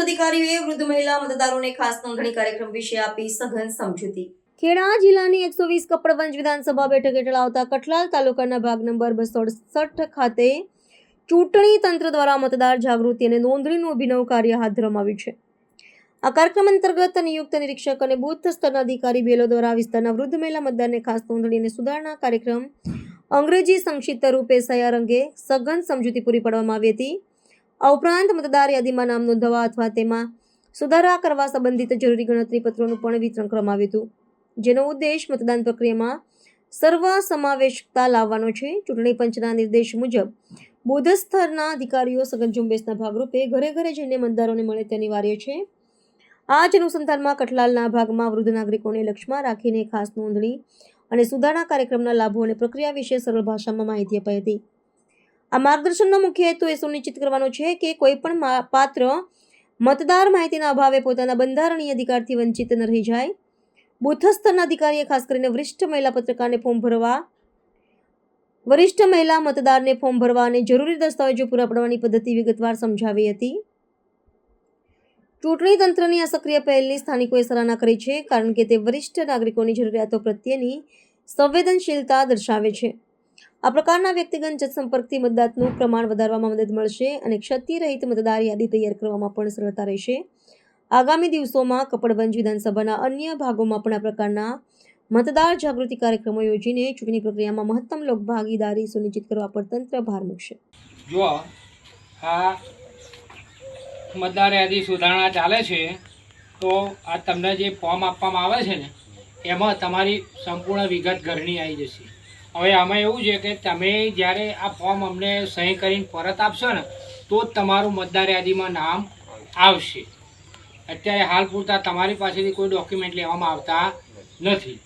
અધિકારીઓએ વૃદ્ધ મહિલા મતદારોને ખાસ નોંધણી કાર્યક્રમ વિશે આપી સઘન સમજૂતી. ખેડા જિલ્લાની એકસો વીસ કપડવંજ વિધાનસભા બેઠક હેઠળ આવતા કઠલાલ તાલુકાના ભાગ નંબર બસો અડસઠ ખાતે ચૂંટણી તંત્ર દ્વારા મતદાર જાગૃતિ અને નોંધણીનું અભિનવ કાર્ય હાથ ધરવામાં આવ્યું છે. આ કાર્યક્રમ અંતર્ગત નિયુક્ત નિરીક્ષક અને બુથ સ્તરના અધિકારી બેલો દ્વારા વિસ્તારના વૃદ્ધ મહિલા મતદારને ખાસ નોંધણી અને સુધારણા કાર્યક્રમ અંગ્રેજી સંક્ષિપ્ત રૂપે સયાર અંગે સઘન સમજૂતી પૂરી પાડવામાં આવી હતી. આ ઉપરાંત મતદાર યાદીમાં નામ નોંધવા અથવા તેમાં સુધારા કરવા સંબંધિત જરૂરી ગણતરી પત્રોનું પણ વિતરણ કરવામાં આવ્યું હતું. જેનો ઉદ્દેશ મતદાન પ્રક્રિયામાં સર્વ સમાવેશકતા લાવવાનો છે. ચૂંટણી પંચના નિર્દેશ મુજબ બુધ સ્તરના અધિકારીઓ સઘન ઝુંબેશના ભાગરૂપે ઘરે ઘરે જઈને મતદારોને મળે તે અનિવાર્ય છે. આ જ અનુસંધાનમાં કઠલાલના ભાગમાં વૃદ્ધ નાગરિકોને લક્ષ્યમાં રાખીને ખાસ નોંધણી અને સુધારણા કાર્યક્રમના લાભો અને પ્રક્રિયા વિશે સરળ ભાષામાં માહિતી અપાઈ હતી. આ માર્ગદર્શનનો મુખ્ય હેતુ એ સુનિશ્ચિત કરવાનો છે કે કોઈ પણ પાત્ર મતદાર માહિતીના અભાવે પોતાના બંધારણીય અધિકારથી વંચિત ન રહી જાય. બુથ સ્તરના અધિકારીએ ખાસ કરીને વરિષ્ઠ મહિલા પત્રકારને ફોર્મ ભરવા, વરિષ્ઠ મહિલા મતદારને ફોર્મ ભરવા અને જરૂરી દસ્તાવેજો પૂરા પાડવાની પદ્ધતિ વિગતવાર સમજાવી હતી. ચૂંટણી તંત્રની આ સક્રિય પહેલની સ્થાનિકોએ સરાહના કરી છે, કારણ કે તે વરિષ્ઠ નાગરિકોની જરૂરિયાતો પ્રત્યેની સંવેદનશીલતા દર્શાવે છે. આ પ્રકારના વ્યક્તિગત જનસંપર્કથી મતદાનનું પ્રમાણ વધારવામાં મદદ મળશે અને ક્ષતિરહિત મતદાર યાદી તૈયાર કરવામાં પણ સરળતા રહેશે. આગામી દિવસોમાં કપડવંજ વિધાનસભાના અન્ય ભાગોમાં પણ આ પ્રકારના મતદાર જાગૃતિ કાર્યક્રમો યોજીને ચૂંટણી પ્રક્રિયામાં મહત્તમ લોકભાગીદારી સુનિશ્ચિત કરવા પર તંત્ર ભાર મૂકશે. જો આ મતદાર યાદી સુધારણા ચાલે છે, તો આ તમને જે ફોર્મ આપવામાં આવે છે ને, એમાં તમારી સંપૂર્ણ વિગત ઘરની આવી જશે. હવે આમાં એવું છે કે તમે જ્યારે આ ફોર્મ અમને સહી કરીને પરત આપશો ને, તો તમારું મતદાર યાદીમાં નામ આવશે. અત્યારે હાલ પૂરતા તમારી પાસેથી કોઈ ડોક્યુમેન્ટ લેવામાં આવતા નથી.